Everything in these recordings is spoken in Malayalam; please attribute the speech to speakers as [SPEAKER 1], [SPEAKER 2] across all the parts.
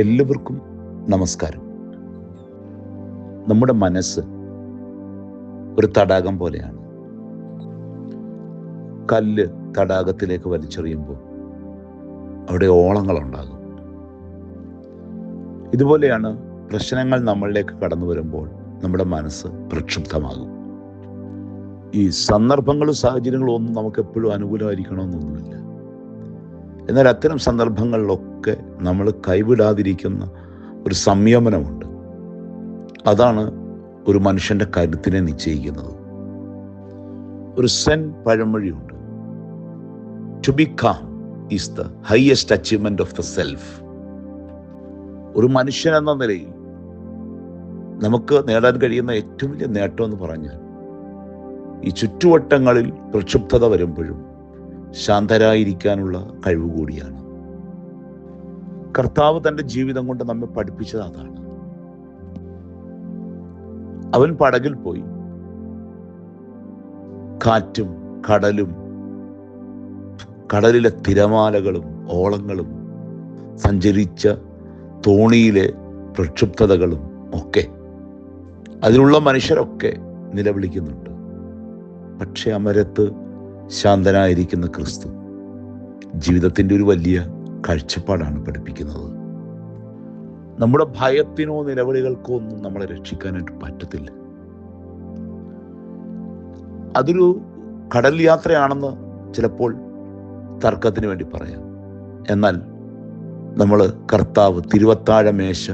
[SPEAKER 1] എല്ലാവർക്കും നമസ്കാരം. നമ്മുടെ മനസ്സ് ഒരു തടാകം പോലെയാണ്. കല്ല് തടാകത്തിലേക്ക് വലിച്ചെറിയുമ്പോൾ അവിടെ ഓളങ്ങളുണ്ടാകും. ഇതുപോലെയാണ് പ്രശ്നങ്ങൾ നമ്മളിലേക്ക് കടന്നു വരുമ്പോൾ നമ്മുടെ മനസ്സ് പ്രക്ഷുബ്ധമാകും. ഈ സന്ദർഭങ്ങളും സാഹചര്യങ്ങളും ഒന്നും നമുക്ക് എപ്പോഴും അനുകൂലമായിരിക്കണമെന്നൊന്നുമില്ല. എന്നാൽ അത്തരം സന്ദർഭങ്ങളിലൊക്കെ നമ്മൾ കൈവിടാതിരിക്കുന്ന ഒരു സംയമനമുണ്ട്. അതാണ് ഒരു മനുഷ്യന്റെ കരുത്തിനെ നിശ്ചയിക്കുന്നത്. ഒരു Zen പഴമൊഴിയുണ്ട്. To be calm is the highest achievement of the self ഒരു മനുഷ്യൻ എന്ന നിലയിൽ നമുക്ക് നേടാൻ കഴിയുന്ന ഏറ്റവും വലിയ നേട്ടം എന്ന് പറഞ്ഞാൽ ഈ ചുറ്റുവട്ടങ്ങളിൽ പ്രക്ഷുബ്ധത വരുമ്പോഴും ശാന്തരായിരിക്കാനുള്ള കഴിവ് കൂടിയാണ് കർത്താവ് തന്റെ ജീവിതം കൊണ്ട് നമ്മെ പഠിപ്പിച്ചത് അതാണ്. അവൻ പടകിൽ പോയി. കാറ്റും കടലും കടലിലെ തിരമാലകളും ഓളങ്ങളും സഞ്ചരിച്ച തോണിയിലെ പ്രക്ഷുബ്ധതകളും ഒക്കെ അതിനുള്ള മനുഷ്യരൊക്കെ നിലവിളിക്കുന്നുണ്ട്. പക്ഷെ അമരത്ത് ശാന്തനായിരിക്കുന്ന ക്രിസ്തു ജീവിതത്തിന്റെ ഒരു വലിയ കാഴ്ചപ്പാടാണ് പഠിപ്പിക്കുന്നത്. നമ്മുടെ ഭയത്തിനോ നിലവിളികൾക്കോ ഒന്നും നമ്മളെ രക്ഷിക്കാനായിട്ട് പറ്റത്തില്ല. അതൊരു കടൽ യാത്രയാണെന്ന് ചിലപ്പോൾ തർക്കത്തിന് വേണ്ടി പറയാം. എന്നാൽ നമ്മൾ കർത്താവ് തിരുവത്താഴ മേശ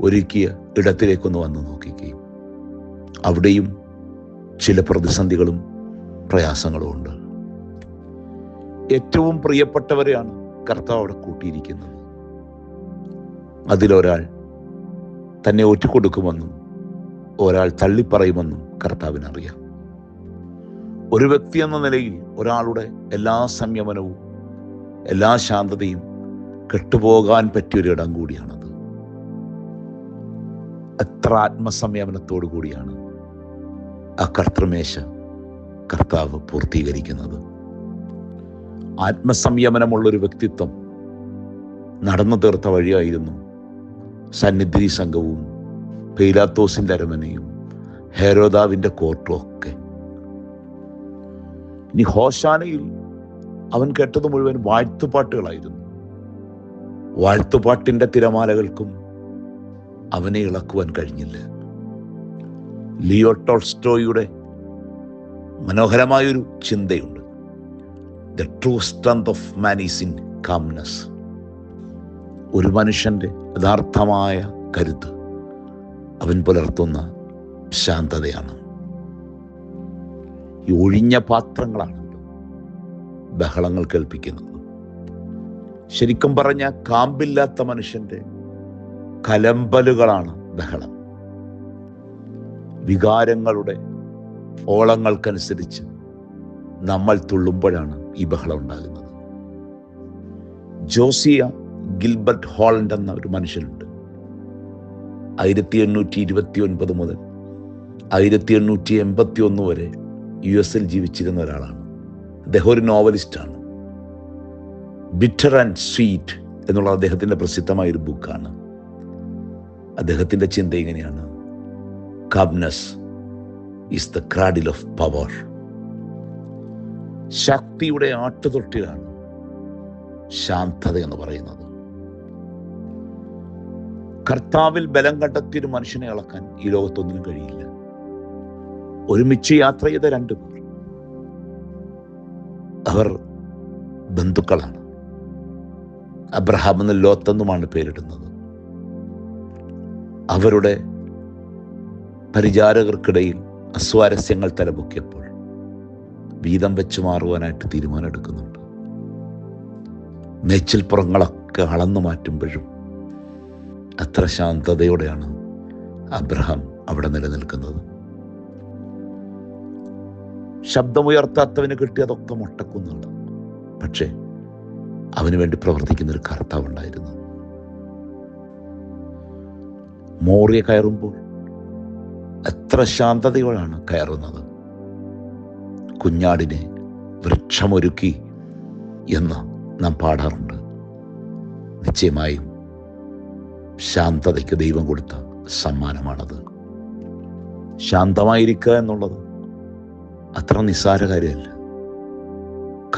[SPEAKER 1] ഒരുക്കിയ ഇടത്തിലേക്കൊന്ന് വന്ന് നോക്കിക്കുകയും അവിടെയും ചില പ്രതിസന്ധികളും പ്രയാസങ്ങളും ഉണ്ട്. ഏറ്റവും പ്രിയപ്പെട്ടവരെയാണ് കർത്താവ് അവിടെ കൂട്ടിയിരിക്കുന്നത്. അതിലൊരാൾ തന്നെ ഒറ്റിക്കൊടുക്കുമെന്നും ഒരാൾ തള്ളിപ്പറയുമെന്നും കർത്താവിനറിയാം. ഒരു വ്യക്തി എന്ന നിലയിൽ ഒരാളുടെ എല്ലാ സംയമനവും എല്ലാ ശാന്തതയും കെട്ടുപോകാൻ പറ്റിയൊരു ഇടം കൂടിയാണത്. എത്ര ആത്മസംയമനത്തോടു കൂടിയാണ് ആ കർത്തൃമേശ കർത്താവ് പൂർത്തീകരിക്കുന്നത്. ആത്മസംയമനമുള്ള ഒരു വ്യക്തിത്വം നടന്നു തീർത്ത വഴിയായിരുന്നു സന്നിധി സംഘവും പെയ്ലാത്തോസിന്റെ അരമനയും ഹേരോദാവിന്റെ കോർട്ടും ഒക്കെ ഇനി ഹോശാനയിൽ അവൻ കേട്ടത് മുഴുവൻ വാഴ്ത്തുപാട്ടുകളായിരുന്നു. വാഴ്ത്തുപാട്ടിന്റെ തിരമാലകൾക്കും അവനെ ഇളക്കുവാൻ കഴിഞ്ഞില്ല. ലിയോ ടോൾസ്റ്റോയുടെ മനോഹരമായൊരു ചിന്തയുണ്ട്. The true strength of man is in calmness ഒരു മനുഷ്യന്റെ യഥാർത്ഥമായ കരുത്ത് അവൻ പുലർത്തുന്ന ശാന്തതയാണ്. ഈ ഒഴിഞ്ഞ പാത്രങ്ങളാണ് ബഹളങ്ങൾ കേൾപ്പിക്കുന്നത്. ശരിക്കും പറഞ്ഞ കാമ്പില്ലാത്ത മനുഷ്യന്റെ കലമ്പലുകളാണ് ബഹളം. വികാരങ്ങളുടെ ഓളങ്ങൾക്കനുസരിച്ച് നമ്മൾ തുള്ളുമ്പോഴാണ് ഈ ബഹളം ഉണ്ടാകുന്നത്. ജോസിയ ഗിൽബർട്ട് ഹോളണ്ട് എന്ന ഒരു മനുഷ്യനുണ്ട്. ആയിരത്തി എണ്ണൂറ്റി ഇരുപത്തി ഒൻപത് മുതൽ ആയിരത്തി എണ്ണൂറ്റി എൺപത്തി ഒന്ന് വരെ യു എസിൽ ജീവിച്ചിരുന്ന ഒരാളാണ്. അദ്ദേഹം ഒരു നോവലിസ്റ്റാണ്. ബിറ്റർ ആൻഡ് സ്വീറ്റ് എന്നുള്ള അദ്ദേഹത്തിന്റെ പ്രസിദ്ധമായ ഒരു ബുക്കാണ്. അദ്ദേഹത്തിന്റെ ചിന്ത ഇങ്ങനെയാണ്. Calmness is the cradle of power ശക്തിയുടെ ആട്ടുതൊട്ടിലാണ് ശാന്തത എന്ന് പറയുന്നത്. കർത്താവിൽ ബലം കണ്ടെത്തിയ ഒരു മനുഷ്യനെ ഇളക്കാൻ ഈ ലോകത്തൊന്നിനും കഴിയില്ല. ഒരുമിച്ച് യാത്ര ചെയ്ത രണ്ടു പേർ. അവർ ബന്ധുക്കളാണ്. അബ്രഹാം ലോത്തെന്നുമാണ് പേരിടുന്നത്. അവരുടെ പരിചാരകർക്കിടയിൽ അസ്വാരസ്യങ്ങൾ തലപൊക്കിയപ്പോൾ വീതം വെച്ച് മാറുവാനായിട്ട് തീരുമാനമെടുക്കുന്നുണ്ട്. മേച്ചിൽപ്പുറങ്ങളൊക്കെ അളന്നു മാറ്റുമ്പോഴും അത്ര ശാന്തതയോടെയാണ് അബ്രഹാം അവിടെ നിലനിൽക്കുന്നത്. ശബ്ദമുയർത്താത്തവന് കിട്ടിയതൊക്കെ മുട്ടക്കുന്നുണ്ട്. പക്ഷേ അവന് വേണ്ടി പ്രവർത്തിക്കുന്ന ഒരു കർത്താവ് ഉണ്ടായിരുന്നു മോറിയ കയറുമ്പോൾ എത്ര ശാന്തതയോടാണ് കയറുന്നത്. കുഞ്ഞാടിനെ വൃക്ഷമൊരുക്കി എന്ന് നാം പാടാറുണ്ട്. നിശ്ചയമായും ശാന്തതയ്ക്ക് ദൈവം കൊടുത്ത സമ്മാനമാണത്. ശാന്തമായിരിക്കുക എന്നുള്ളത് അത്ര നിസ്സാര കാര്യമല്ല.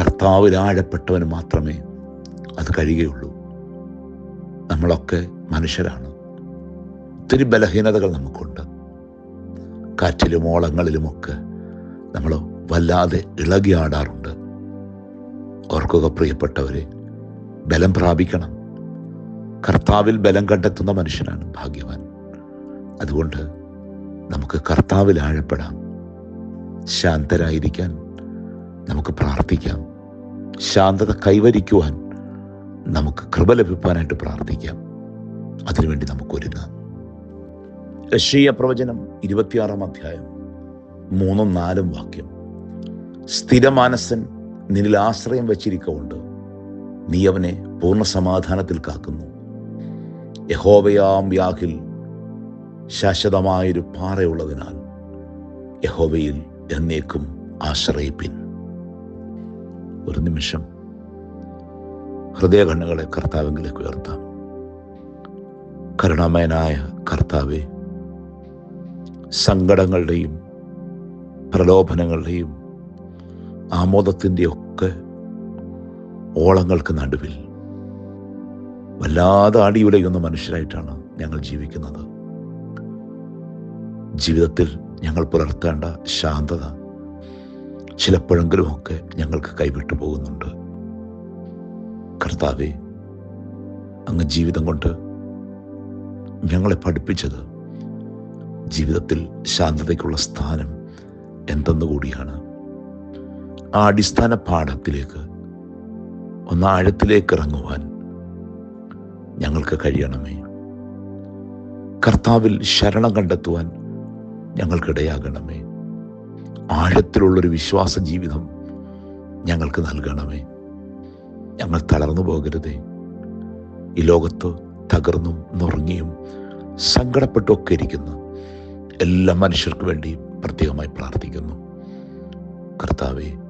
[SPEAKER 1] കർത്താവിൽ ആഴപ്പെട്ടവന് മാത്രമേ അത് കഴിയുകയുള്ളൂ. നമ്മളൊക്കെ മനുഷ്യരാണ്. ഒത്തിരി ബലഹീനതകൾ നമുക്കുണ്ട്. കാറ്റിലും ഓളങ്ങളിലുമൊക്കെ നമ്മൾ വല്ലാതെ ഇളകിയാടാറുണ്ട് ഓർക്കുക പ്രിയപ്പെട്ടവരെ ബലം പ്രാപിക്കണം. കർത്താവിൽ ബലം കണ്ടെത്തുന്ന മനുഷ്യനാണ് ഭാഗ്യവാൻ. അതുകൊണ്ട് നമുക്ക് കർത്താവിൽ ആഴപ്പെടാം. ശാന്തരായിരിക്കാൻ നമുക്ക് പ്രാർത്ഥിക്കാം. ശാന്തത കൈവരിക്കുവാൻ നമുക്ക് കൃപ ലഭിക്കാനായിട്ട് പ്രാർത്ഥിക്കാം. അതിനുവേണ്ടി നമുക്ക് ഒരുങ്ങാം യശീയ പ്രവചനം ഇരുപത്തിയാറാം അധ്യായം മൂന്നും നാലും വാക്യം. സ്ഥിരമാനസൻ നിന്നിൽ ആശ്രയം വച്ചിരിക്കുന്നുണ്ട് നീ അവനെ പൂർണ സമാധാനത്തിൽ കാക്കുന്നു. യഹോവയാം യാഹിൽ ശാശ്വതമായൊരു പാറയുള്ളതിനാൽ യഹോവയിൽ എന്നേക്കും ആശ്രയിപ്പിൻ. ഒരു നിമിഷം ഹൃദയകണ്ണുകളെ കർത്താവിലേക്ക് ഉയർത്താം. കരുണാമയനായ കർത്താവെ സങ്കടങ്ങളുടെയും പ്രലോഭനങ്ങളുടെയും ആമോദത്തിന്റെയൊക്കെ ഓളങ്ങൾക്ക് നടുവിൽ. വല്ലാതെ ആടിയുലയുന്ന മനുഷ്യരായിട്ടാണ് ഞങ്ങൾ ജീവിക്കുന്നത്. ജീവിതത്തിൽ ഞങ്ങൾ പുലർത്തേണ്ട ശാന്തത ചിലപ്പോഴെങ്കിലുമൊക്കെ ഞങ്ങൾക്ക് കൈവിട്ടു പോകുന്നുണ്ട്. കർത്താവെ അങ്ങ് ജീവിതം കൊണ്ട് ഞങ്ങളെ പഠിപ്പിച്ചത് ജീവിതത്തിൽ ശാന്തതയ്ക്കുള്ള സ്ഥാനം എന്തെന്നു കൂടിയാണ്. ആ അടിസ്ഥാന പാഠത്തിലേക്ക് ഒന്ന് ആഴത്തിലേക്ക് ഇറങ്ങുവാൻ ഞങ്ങൾക്ക് കഴിയണമേ. കർത്താവിൽ ശരണം കണ്ടെത്തുവാൻ ഞങ്ങൾക്കിടയാകണമേ. ആഴത്തിലുള്ളൊരു വിശ്വാസ ജീവിതം ഞങ്ങൾക്ക് നൽകണമേ. ഞങ്ങൾ തളർന്നു പോകരുതേ. ഈ ലോകത്ത് തകർന്നും നുറങ്ങിയും സങ്കടപ്പെട്ടൊക്കെ ഇരിക്കുന്ന എല്ലാ മനുഷ്യർക്കു വേണ്ടി പ്രത്യേകമായി പ്രാർത്ഥിക്കുന്നു. കർത്താവെ